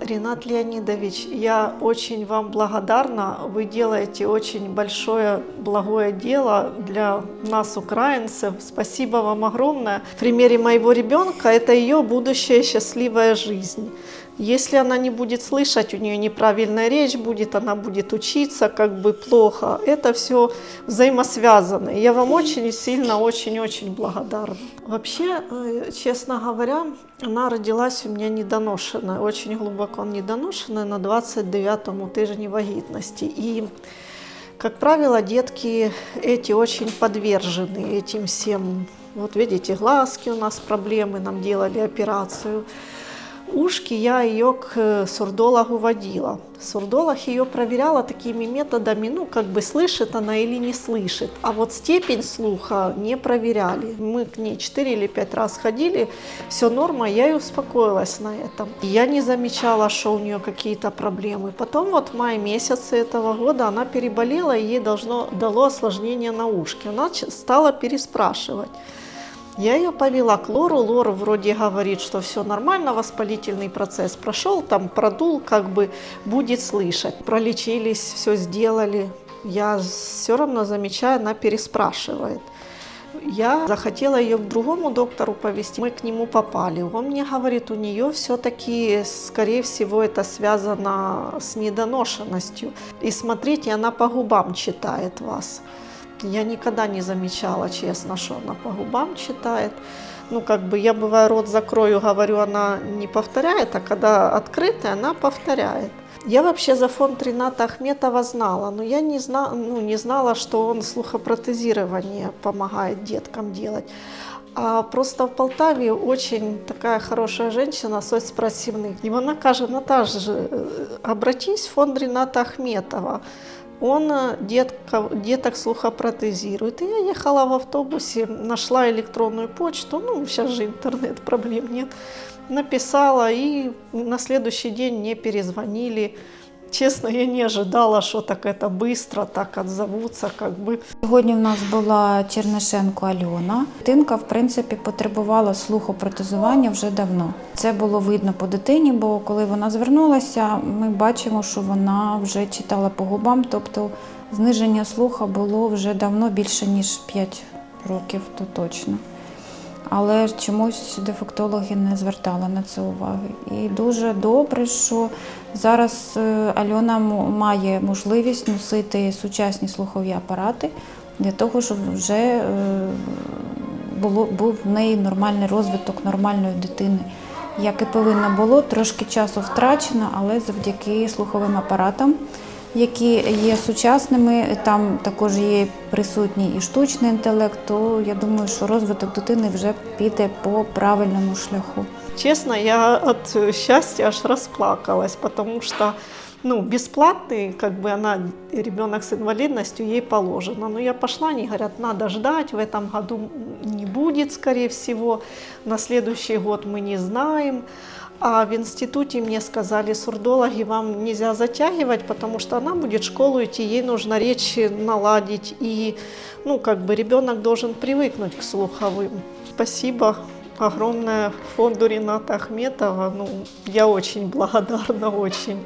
Ренат Леонидович, я очень вам благодарна. Вы делаете очень большое благое дело для нас, украинцев. Спасибо вам огромное. В примере моего ребенка это ее будущая счастливая жизнь. Если она не будет слышать, у нее неправильная речь будет, она будет учиться как бы плохо. Это все взаимосвязано. И Я вам очень сильно, очень-очень благодарна. Вообще, э, честно говоря, она родилась у меня недоношенная, очень глубоко недоношенная на 29-му тижні вагітності. И как правило, детки эти очень подвержены этим всем. Вот видите, глазки у нас проблемы, нам делали операцию. Ушки я ее к э, сурдологу водила. Сурдолог ее проверяла такими методами, ну, как бы слышит она или не слышит. А вот степень слуха не проверяли. Мы к ней 4 или 5 раз ходили, все норма, я и успокоилась на этом. Я не замечала, что у нее какие-то проблемы. Потом вот в мае месяце этого года она переболела, и ей должно, дало осложнение на ушке. Она ч- стала переспрашивать. Я ее повела к лору. Лора вроде говорит, что все нормально, воспалительный процесс прошел, там продул, как бы будет слышать. Пролечились, все сделали. Я все равно замечаю, она переспрашивает. Я захотела ее к другому доктору повезти. Мы к нему попали. Он мне говорит, у нее все-таки, скорее всего, это связано с недоношенностью. И смотрите, она по губам читает вас. Я никогда не замечала, честно, что она по губам читает. Ну, как бы я бываю рот закрою, говорю, она не повторяет, а когда открытая, она повторяет. Я вообще за фонд Рената Ахметова знала, но я не, зна, ну, не знала, что он слухопротезирование помогает деткам делать. А просто в Полтаве очень такая хорошая женщина, соцпросивных. И она каже, Наташа, э, обратись в фонд Рената Ахметова. Он э, детка, деток слухопротезирует. И я ехала в автобусе, нашла электронную почту, ну, сейчас же интернет, проблем нет, написала, и на следующий день мне перезвонили. Честно, я не ожидала, что так это быстро, так отзовутся, как бы. Сьогодні в нас була Чернишенко Альона. Дитинка, в принципі, потребувала слухопротезування вже давно. Це було видно по дитині, бо коли вона звернулася, ми бачимо, що вона вже читала по губам, тобто зниження слуха було вже давно більше ніж 5 років, то точно. Але чомусь дефектологи не звертали на це уваги. І дуже добре, що зараз е, Альона має можливість носити сучасні слухові апарати для того, щоб вже е, було, був в неї нормальний розвиток нормальної дитини. Як і повинно було, трошки часу втрачено, але завдяки слуховим апаратам, які є сучасними, там також є присутній і штучний інтелект, то я думаю, що розвиток дитини вже піде по правильному шляху. Честно, я от э, счастья аж расплакалась, потому что ну, бесплатный, как бы она, ребенок с инвалидностью, ей положено. Но я пошла, они говорят, надо ждать, в этом году не будет, скорее всего, на следующий год мы не знаем. А в институте мне сказали, сурдологи, вам нельзя затягивать, потому что она будет в школу идти, ей нужно речь наладить. И, ну, как бы ребенок должен привыкнуть к слуховым. Спасибо огромное фонду Рената Ахметова. Ну, я очень благодарна, очень.